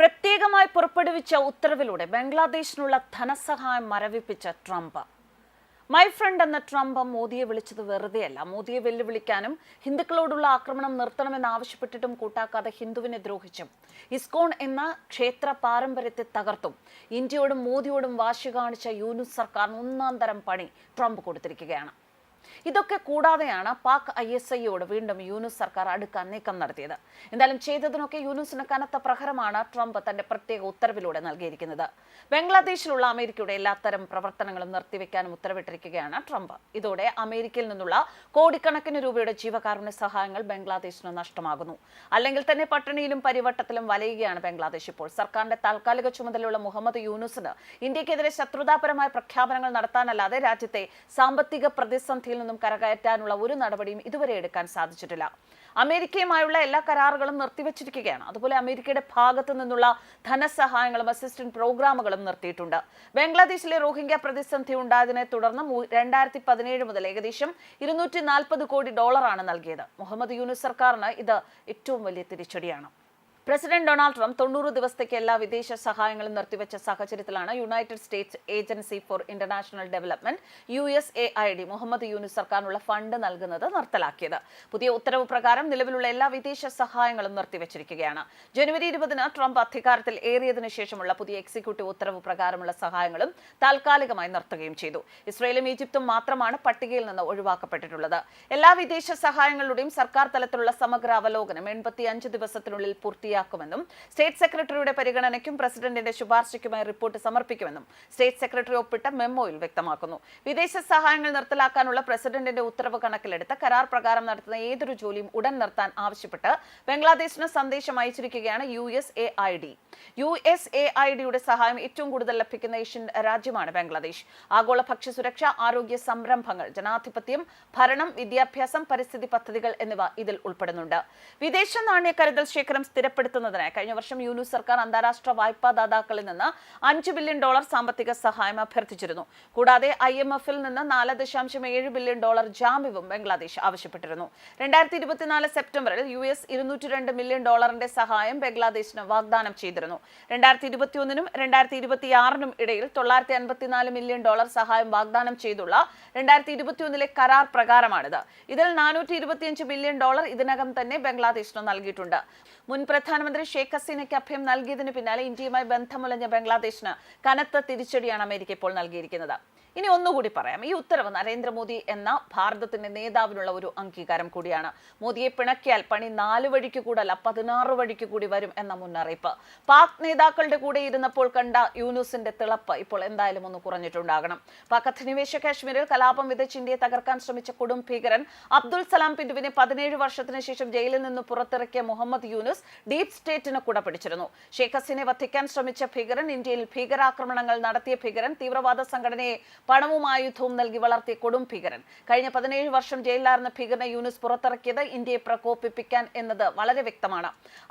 പ്രത്യേകമായി പുറപ്പെടുവിച്ച ഉത്തരവിലൂടെ ബംഗ്ലാദേശിനുള്ള ധനസഹായം മരവിപ്പിച്ച ട്രംപ്. മൈ ഫ്രണ്ട് എന്ന ട്രംപ് മോദിയെ വിളിച്ചത് വെറുതെയല്ല. മോദിയെ വെല്ലുവിളിക്കാനും ഹിന്ദുക്കളോടുള്ള ആക്രമണം നിർത്തണമെന്നാവശ്യപ്പെട്ടിട്ടും കൂട്ടാക്കാതെ ഹിന്ദുവിനെ ദ്രോഹിച്ചും. ഇസ്കോൺ എന്ന ക്ഷേത്ര പാരമ്പര്യത്തെ തകർത്തും. ഇന്ത്യയോടും മോദിയോടും വാശി കാണിച്ച യൂനുസ് സർക്കാരിന് ഒന്നാം തരം പണി ട്രംപ് കൊടുത്തിരിക്കുകയാണ്. ഇതൊക്കെ കൂടാതെയാണ് പാക് ഐ എസ് ഐയോട് വീണ്ടും യൂനുസ് സർക്കാർ അടുക്കാൻ നീക്കം നടത്തിയത്. എന്തായാലും ചെയ്തതിനൊക്കെ യൂനുസിന് കനത്ത പ്രഹരമാണ് ട്രംപ് തന്റെ പ്രത്യേക ഉത്തരവിലൂടെ നൽകിയിരിക്കുന്നത്. ബംഗ്ലാദേശിലുള്ള അമേരിക്കയുടെ എല്ലാത്തരം പ്രവർത്തനങ്ങളും നിർത്തിവെക്കാനും ഉത്തരവിട്ടിരിക്കുകയാണ് ട്രംപ്. ഇതോടെ അമേരിക്കയിൽ നിന്നുള്ള കോടിക്കണക്കിന് രൂപയുടെ ജീവകാരുണ്യ സഹായങ്ങൾ ബംഗ്ലാദേശിന് നഷ്ടമാകുന്നു. അല്ലെങ്കിൽ തന്നെ പട്ടിണിയിലും പരിവട്ടത്തിലും വലയുകയാണ് ബംഗ്ലാദേശ് ഇപ്പോൾ. സർക്കാരിന്റെ താൽക്കാലിക ചുമതലയുള്ള മുഹമ്മദ് യൂനുസിന് ഇന്ത്യക്കെതിരെ ശത്രുതാപരമായ പ്രഖ്യാപനങ്ങൾ നടത്താനല്ലാതെ രാജ്യത്തെ സാമ്പത്തിക പ്രതിസന്ധിയിൽ നിന്നും കരകയറ്റാനുള്ള ഒരു നടപടിയും ഇതുവരെ എടുക്കാൻ സാധിച്ചിട്ടില്ല. അമേരിക്കയുമായുള്ള എല്ലാ കരാറുകളും നിർത്തിവച്ചിരിക്കുകയാണ്. അതുപോലെ അമേരിക്കയുടെ ഭാഗത്തു നിന്നുള്ള ധനസഹായങ്ങളും അസിസ്റ്റന്റ് പ്രോഗ്രാമുകളും നിർത്തിയിട്ടുണ്ട്. ബംഗ്ലാദേശിലെ റോഹിംഗ്യ പ്രതിസന്ധി ഉണ്ടായതിനെ തുടർന്ന് രണ്ടായിരത്തി പതിനേഴ് മുതൽ ഏകദേശം ഇരുന്നൂറ്റി നാൽപ്പത് കോടി ഡോളറാണ് നൽകിയത്. മുഹമ്മദ് യൂനുസ് സർക്കാരിന് ഇത് ഏറ്റവും വലിയ തിരിച്ചടിയാണ്. പ്രസിഡന്റ് ഡൊണാൾഡ് ട്രംപ് തൊണ്ണൂറ് ദിവസത്തേക്ക് എല്ലാ വിദേശ സഹായങ്ങളും നിർത്തിവെച്ച സാഹചര്യത്തിലാണ് United States agency for international development U S A I D Muhammad Yunus സർക്കാരിനുള്ള fund നൽകുന്നത് നിർത്തലാക്കിയത്. പുതിയ ഉത്തരവ് പ്രകാരം നിലവിലുള്ള എല്ലാ വിദേശ സഹായങ്ങളും നിർത്തിവച്ചിരിക്കുകയാണ്. ജനുവരി ഇരുപതിന് ട്രംപ് അധികാരത്തിൽ ഏറിയതിനു ശേഷമുള്ള പുതിയ എക്സിക്യൂട്ടീവ് ഉത്തരവ് പ്രകാരമുള്ള സഹായങ്ങളും താൽക്കാലികമായി നിർത്തുകയും ചെയ്തു. ഇസ്രയേലും ഈജിപ്തും മാത്രമാണ് പട്ടികയിൽ നിന്ന് ഒഴിവാക്കപ്പെട്ടിട്ടുള്ളത്. എല്ലാ വിദേശ സഹായങ്ങളുടെയും സർക്കാർ തലത്തിലുള്ള സമഗ്ര അവലോകനം എൺപത്തി ദിവസത്തിനുള്ളിൽ ദിവസത്തിനുള്ളിൽ പൂർത്തിയാക്കുമെന്നും സ്റ്റേറ്റ് സെക്രട്ടറിയുടെ പരിഗണനയ്ക്കും പ്രസിഡന്റിന്റെ ശുപാർശയ്ക്കുമായി റിപ്പോർട്ട് സമർപ്പിക്കുമെന്നും സ്റ്റേറ്റ് സെക്രട്ടറി ഒപ്പിട്ട മെമ്മോയിൽ വ്യക്തമാക്കുന്നു. വിദേശ സഹായങ്ങൾ നിർത്തലാക്കാനുള്ള പ്രസിഡന്റിന്റെ ഉത്തരവ് കണക്കിലെടുത്ത് കരാർ പ്രകാരം നടത്തുന്ന ഏതൊരു ജോലിയും ഉടൻ നിർത്താൻ ആവശ്യപ്പെട്ട് ബംഗ്ലാദേശിന് സന്ദേശം അയച്ചിരിക്കുകയാണ് U S A I D. U S A I ഡിയുടെ സഹായം ഏറ്റവും കൂടുതൽ ലഭിക്കുന്ന ഏഷ്യൻ രാജ്യമാണ് ബംഗ്ലാദേശ്. ആഗോള ഭക്ഷ്യസുരക്ഷ ആരോഗ്യ സംരംഭങ്ങൾ ജനാധിപത്യം ഭരണം വിദ്യാഭ്യാസം പരിസ്ഥിതി പദ്ധതികൾ എന്നിവ ഇതിൽ ഉൾപ്പെടുന്നുണ്ട്. വിദേശ നാണ്യ കരുതൽ ശേഖരം സ്ഥിരപ്പെടുത്തുന്നതിനായി കഴിഞ്ഞ വർഷം യുനു സർക്കാർ അന്താരാഷ്ട്ര വായ്പാ ദാതാക്കളിൽ നിന്ന് അഞ്ച് ബില്യൺ ഡോളർ സാമ്പത്തിക സഹായം അഭ്യർത്ഥിച്ചിരുന്നു. കൂടാതെ ഐ എം എഫിൽ നിന്ന് നാല് ദശാംശം ഏഴ് ബില്യൺ ഡോളർ ജാമ്യവും ബംഗ്ലാദേശ് ആവശ്യപ്പെട്ടിരുന്നു. രണ്ടായിരത്തി ഇരുപത്തിനാല് സെപ്റ്റംബറിൽ യു എസ് ഇരുന്നൂറ്റി രണ്ട് മില്യൺ ഡോളറിന്റെ സഹായം ബംഗ്ലാദേശിന് വാഗ്ദാനം ചെയ്തിരുന്നു. രണ്ടായിരത്തി ഇരുപത്തിയൊന്നിനും രണ്ടായിരത്തി ഇരുപത്തിയാറിനും ഇടയിൽ തൊള്ളായിരത്തി അൻപത്തിനാല് മില്യൺ ഡോളർ സഹായം വാഗ്ദാനം ചെയ്തുള്ള രണ്ടായിരത്തി ഇരുപത്തിയൊന്നിലെ കരാർ പ്രകാരമാണിത്. ഇതിൽ നാനൂറ്റി ഇരുപത്തിയഞ്ച് ബില്യൺ ഡോളർ ഇതിനകം തന്നെ ബംഗ്ലാദേശിന് നൽകിയിട്ടുണ്ട്. മുൻ പ്രധാനമന്ത്രി ഷെയ്ഖ് ഹസീനയ്ക്ക് അഭയം നൽകിയതിന് പിന്നാലെ ഇന്ത്യയുമായി ബന്ധമുലഞ്ഞ ബംഗ്ലാദേശിന് കനത്ത തിരിച്ചടിയാണ് അമേരിക്ക ഇപ്പോൾ നൽകിയിരിക്കുന്നത്. ഇനി ഒന്നുകൂടി പറയാം. ഈ ഉത്തരവ് നരേന്ദ്രമോദി എന്ന ഭാരതത്തിന്റെ നേതാവിനുള്ള ഒരു അംഗീകാരം കൂടിയാണ്. മോദിയെ പിണക്കിയാൽ പണി നാല് വഴിക്ക് കൂടല്ല പതിനാറ് വഴിക്ക് കൂടി വരും എന്ന മുന്നറിയിപ്പ്. പാക് നേതാക്കളുടെ കൂടെ ഇരുന്നപ്പോൾ കണ്ട യൂനുസിന്റെ തിളപ്പ് ഇപ്പോൾ എന്തായാലും ഒന്ന് കുറഞ്ഞിട്ടുണ്ടാകണം. പാക് അധിനിവേശ കാശ്മീരിൽ കലാപം വിതച്ച് ഇന്ത്യയെ തകർക്കാൻ ശ്രമിച്ച കൊടും ഭീകരൻ അബ്ദുൾ സലാം പിന്തുവിനെ പതിനേഴ് വർഷത്തിന് ശേഷം ജയിലിൽ നിന്ന് പുറത്തിറക്കിയ മുഹമ്മദ് യൂനുസ് ഡീപ് സ്റ്റേറ്റിന് കൂടെ പിടിച്ചിരുന്നു. ഷേഖ് ഹസീനെ വധിക്കാൻ ശ്രമിച്ച ഭീകരൻ ഇന്ത്യയിൽ ഭീകരാക്രമണങ്ങൾ നടത്തിയ ഭീകരൻ തീവ്രവാദ സംഘടനയെ പണവും ആയുധവും നൽകി വളർത്തിയ കൊടും ഭീകരൻ. കഴിഞ്ഞ പതിനേഴ് വർഷം ജയിലിലായിരുന്ന ഭീകരനെ യൂനുസ് പുറത്തിറക്കിയത് ഇന്ത്യയെ പ്രകോപിപ്പിക്കാൻ എന്നത് വളരെ വ്യക്തമാണ്.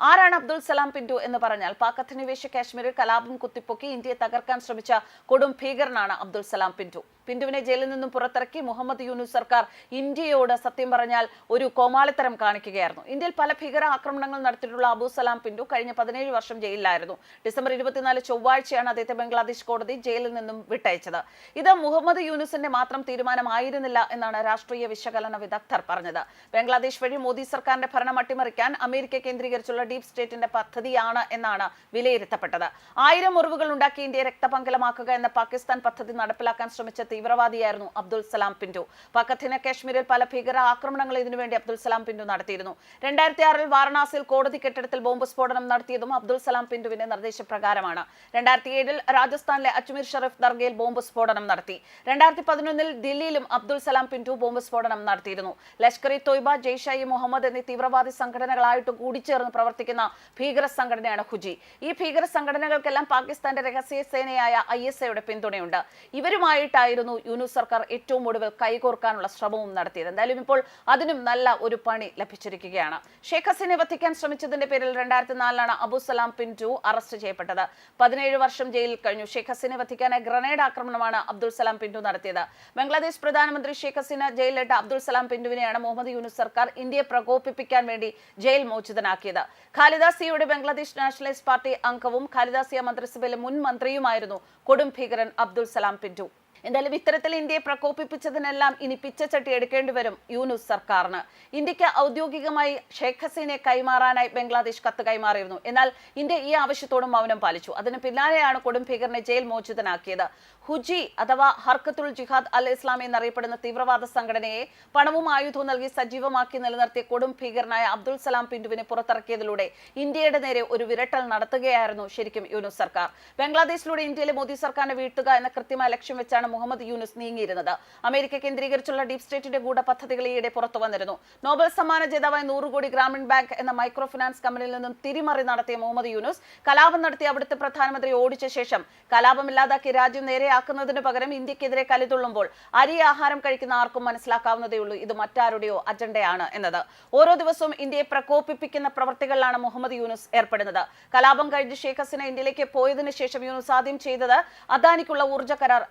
ആരാണ് അബ്ദുൾ സലാം പിന്റു എന്ന് പറഞ്ഞാൽ പാക് അധിനിവേശ കാശ്മീരിൽ കലാപം കുത്തിപ്പൊക്കി ഇന്ത്യയെ തകർക്കാൻ ശ്രമിച്ച കൊടും ഭീകരനാണ് അബ്ദുൾ സലാം പിന്റു പിന്റുവിനെ ജയിലിൽ നിന്നും പുറത്തിറക്കി മുഹമ്മദ് യൂനുസ് സർക്കാർ ഇന്ത്യയോട് സത്യം പറഞ്ഞാൽ ഒരു കോമാളിത്തരം കാണിക്കുകയായിരുന്നു. ഇന്ത്യയിൽ പല ഭീകര ആക്രമണങ്ങൾ നടത്തിയിട്ടുള്ള അബു സലാം പിന്റു കഴിഞ്ഞ പതിനേഴ് വർഷം ജയിലിലായിരുന്നു. ഡിസംബർ ഇരുപത്തിനാല് ചൊവ്വാഴ്ചയാണ് അദ്ദേഹത്തെ ബംഗ്ലാദേശ് കോടതി ജയിലിൽ നിന്നും വിട്ടയച്ചത്. ഇത് മുഹമ്മദ് യൂനുസിന്റെ മാത്രം തീരുമാനമായിരുന്നില്ല എന്നാണ് രാഷ്ട്രീയ വിശകലന വിദഗ്ധർ പറഞ്ഞത്. ബംഗ്ലാദേശ് വഴി മോദി സർക്കാരിന്റെ ഭരണം അട്ടിമറിക്കാൻ അമേരിക്ക കേന്ദ്രീകരിച്ചുള്ള ഡീപ് സ്റ്റേറ്റിന്റെ പദ്ധതിയാണ് എന്നാണ് വിലയിരുത്തപ്പെട്ടത്. ആയിരം മുറിവുകൾ ഉണ്ടാക്കി ഇന്ത്യയെ രക്തപങ്കലമാക്കുക എന്ന പാകിസ്ഥാൻ പദ്ധതി നടപ്പിലാക്കാൻ ശ്രമിച്ച തീവ്രവാദിയായിരുന്നു അബ്ദുൾ സലാം പിന്റു പക്കത്തിന് കാശ്മീരിൽ പല ഭീകര ആക്രമണങ്ങൾ ഇതിനുവേണ്ടി അബ്ദുൾ സലാം പിന്റു നടത്തിയിരുന്നു. രണ്ടായിരത്തി ആറിൽ വാരണാസിയിൽ കോടതി കെട്ടിടത്തിൽ ബോംബ് സ്ഫോടനം നടത്തിയതും അബ്ദുൾ സലാം പിന്റുവിന്റെ നിർദ്ദേശപ്രകാരമാണ്. രണ്ടായിരത്തി ഏഴിൽ രാജസ്ഥാനിലെ അജ്മീർ ഷെറീഫ് ദർഗയിൽ ബോംബ് സ്ഫോടനം നടത്തി. രണ്ടായിരത്തി പതിനൊന്നിൽ ദില്ലിയിലും അബ്ദുൾ സലാം പിന്റു ബോംബ് സ്ഫോടനം നടത്തിയിരുന്നു. ലഷ്കർ ഇ തൊയ്ബ ജെയ്ഷ ഇ മുഹമ്മദ് എന്നീ തീവ്രവാദി സംഘടനകളായിട്ട് കൂടിച്ചേർന്ന് പ്രവർത്തിക്കുന്ന ഭീകര സംഘടനയാണ് ഹുജി. ഈ ഭീകര സംഘടനകൾക്കെല്ലാം പാകിസ്ഥാന്റെ രഹസ്യ സേനയായ ഐ എസ് ഐയുടെ പിന്തുണയുണ്ട്. ഇവരുമായിട്ടായിരുന്നു യൂനുസ് സർക്കാർ ഏറ്റവും ഒടുവിൽ കൈകോർക്കാനുള്ള ശ്രമവും നടത്തിയത്. എന്തായാലും ഇപ്പോൾ അതിനും നല്ല ഒരു പണി ലഭിച്ചിരിക്കുകയാണ്. ഷേഖ് ഹസീനെ വധിക്കാൻ ശ്രമിച്ചതിന്റെ പേരിൽ രണ്ടായിരത്തി നാലിലാണ് അബു സലാം പിന്റു അറസ്റ്റ് ചെയ്യപ്പെട്ടത്. പതിനേഴ് വർഷം ജയിലിൽ കഴിഞ്ഞു. ഷേഖ് ഹസീനെ വധിക്കാനായി ഗ്രനേഡ് ആക്രമണമാണ് അബ്ദുൾ സലാം പിന്റു നടത്തിയത്. ബംഗ്ലാദേശ് പ്രധാനമന്ത്രി ഷെയ്ഖ് ഹസീന ജയിലിലിട്ട അബ്ദുൾ സലാം പിന്റുവിനെയാണ് മുഹമ്മദ് യൂനുസ് സർക്കാർ ഇന്ത്യയെ പ്രകോപിപ്പിക്കാൻ വേണ്ടി ജയിൽ മോചിതനാക്കിയത്. ഖാലിദാസിയുടെ ബംഗ്ലാദേശ് നാഷണലിസ്റ്റ് പാർട്ടി അംഗവും ഖാലിദാസിയ മന്ത്രിസഭയിലെ മുൻ മന്ത്രിയുമായിരുന്നു കൊടും ഭീകരൻ അബ്ദുൾ സലാം പിന്റു. എന്തായാലും ഇത്തരത്തിൽ ഇന്ത്യയെ പ്രകോപിപ്പിച്ചതിനെല്ലാം ഇനി പിച്ചച്ചട്ടി എടുക്കേണ്ടി വരും യൂനുസ് സർക്കാരിന്. ഇന്ത്യയ്ക്ക് ഔദ്യോഗികമായി ഷേഖ് ഹസീനെ കൈമാറാനായി ബംഗ്ലാദേശ് കത്ത് കൈമാറിയിരുന്നു. എന്നാൽ ഇന്ത്യ ഈ ആവശ്യത്തോടും മൗനം പാലിച്ചു. അതിന് പിന്നാലെയാണ് കൊടും ഭീകരനെ ജയിൽ മോചിതനാക്കിയത്. ഹുജി അഥവാ ഹർക്കത്തുൽ ജിഹാദ് അൽ ഇസ്ലാമി എന്നറിയപ്പെടുന്ന തീവ്രവാദ സംഘടനയെ പണവും ആയുധവും നൽകി സജീവമാക്കി നിലനിർത്തിയ കൊടും ഭീകരനായ അബ്ദുൽ സലാം പിന്റുവിനെ പുറത്തിറക്കിയതിലൂടെ ഇന്ത്യയുടെ നേരെ ഒരു വിരട്ടൽ നടത്തുകയായിരുന്നു ശരിക്കും യൂനുസ് സർക്കാർ. ബംഗ്ലാദേശിലൂടെ ഇന്ത്യയിലെ മോദി സർക്കാരിനെ വീഴ്ത്തുക എന്ന കൃത്യമായ ലക്ഷ്യം വെച്ചാണ് മുഹമ്മദ് യൂനുസ് നീങ്ങിയിരുന്നത്. അമേരിക്ക കേന്ദ്രീകരിച്ചുള്ള ഡീപ് സ്റ്റേറ്റിന്റെ ഗൂഢ പദ്ധതികൾ ഈയിടെ പുറത്തു വന്നിരുന്നു. നോബൽ സമ്മാന ജേതാവായ നൂറ് കോടി ഗ്രാമീൺ ബാങ്ക് എന്ന മൈക്രോ ഫിനാൻസ് കമ്പനിയിൽ നിന്നും തിരിമറി നടത്തിയ മുഹമ്മദ് യൂനുസ് കലാപം നടത്തി അവിടുത്തെ പ്രധാനമന്ത്രി ഓടിച്ച ശേഷം കലാപം ഇല്ലാതാക്കി രാജ്യം നേരെയാക്കുന്നതിന് പകരം ഇന്ത്യക്കെതിരെ കലിതുള്ളുമ്പോൾ അരി ആഹാരം കഴിക്കുന്ന ആർക്കും മനസ്സിലാക്കാവുന്നതേയുള്ളൂ ഇത് മറ്റാരുടെയോ അജണ്ടയാണ് എന്നത്. ഓരോ ദിവസവും ഇന്ത്യയെ പ്രകോപിപ്പിക്കുന്ന പ്രവർത്തികളിലാണ് മുഹമ്മദ് യൂനുസ് ഏർപ്പെടുന്നത്. കലാപം കഴിഞ്ഞ് ഷേഖ് ഹസീന ഇന്ത്യയിലേക്ക് പോയതിനു ശേഷം യൂനുസ് ആദ്യം ചെയ്തത് അദാനിക്കുള്ള ഊർജ കരാർ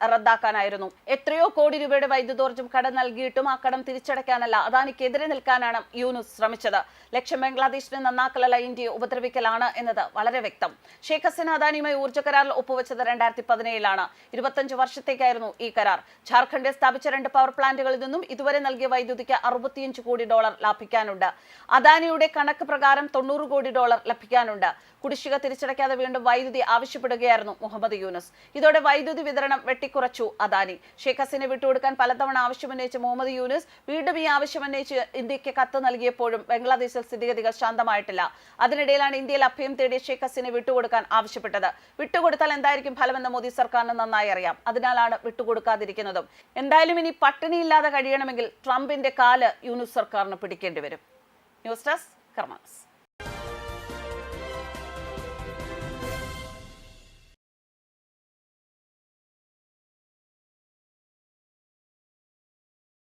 റദ്ദാക്കാനായിരുന്നു എത്രയോ കോടി രൂപയുടെ വൈദ്യുതോർജം കടം നൽകിയിട്ടും ആ കടം തിരിച്ചടയ്ക്കാനല്ല. അദാനിക്കെതിരെ നിൽക്കാനാണ് യൂനുസ് ശ്രമിച്ചത്. ലക്ഷ്യം ബംഗ്ലാദേശിനെ നന്നാക്കലല്ല ഇന്ത്യയെ ഉപദ്രവിക്കലാണ് എന്നത് വളരെ വ്യക്തം. ഷേഖ് ഹസീന അദാനിയുമായി ഊർജ കരാറിൽ ഒപ്പുവെച്ചത് രണ്ടായിരത്തി പതിനേഴിലാണ് ഇരുപത്തഞ്ച് വർഷത്തേക്കായിരുന്നു ഈ കരാർ. ജാർഖണ്ഡിൽ സ്ഥാപിച്ച രണ്ട് പവർ പ്ലാന്റുകളിൽ നിന്നും ഇതുവരെ നൽകിയ വൈദ്യുതിക്ക് അറുപത്തിയഞ്ച് കോടി ഡോളർ ലാഭിക്കാനുണ്ട്. അദാനിയുടെ കണക്ക് പ്രകാരം തൊണ്ണൂറ് കോടി ഡോളർ ലഭിക്കാനുണ്ട്. കുടിശ്ശിക തിരിച്ചടയ്ക്കാതെ വീണ്ടും വൈദ്യുതി ആവശ്യപ്പെടുകയായിരുന്നു മുഹമ്മദ് യൂനസ്. ഇതോടെ വൈദ്യുതി വിതരണം വെട്ടിക്കുറച്ചു. അദാനി. ഷേഖ് ഹസീനെ വിട്ടുകൊടുക്കാൻ പലതവണ ആവശ്യമുന്നയിച്ച മുഹമ്മദ് യൂനുസ് വീണ്ടും ഈ ആവശ്യമുന്നയിച്ച് ഇന്ത്യയ്ക്ക് കത്ത് നൽകിയപ്പോഴും ബംഗ്ലാദേശിൽ സ്ഥിതിഗതികൾ ശാന്തമായിട്ടില്ല. അതിനിടയിലാണ് ഇന്ത്യയിൽ അഭയം തേടിയ ഷേഖ് ഹസീനെ വിട്ടുകൊടുക്കാൻ ആവശ്യപ്പെട്ടത്. വിട്ടുകൊടുത്താൽ എന്തായിരിക്കും ഫലമെന്ന് മോദി സർക്കാരിന് നന്നായി അറിയാം. അതിനാലാണ് വിട്ടുകൊടുക്കാതിരിക്കുന്നതും. എന്തായാലും ഇനി പട്ടിണിയില്ലാതെ കഴിയണമെങ്കിൽ ട്രംപിന്റെ കാൽ യൂനുസ് സർക്കാരിന് പിടിക്കേണ്ടി വരും. News desk karmas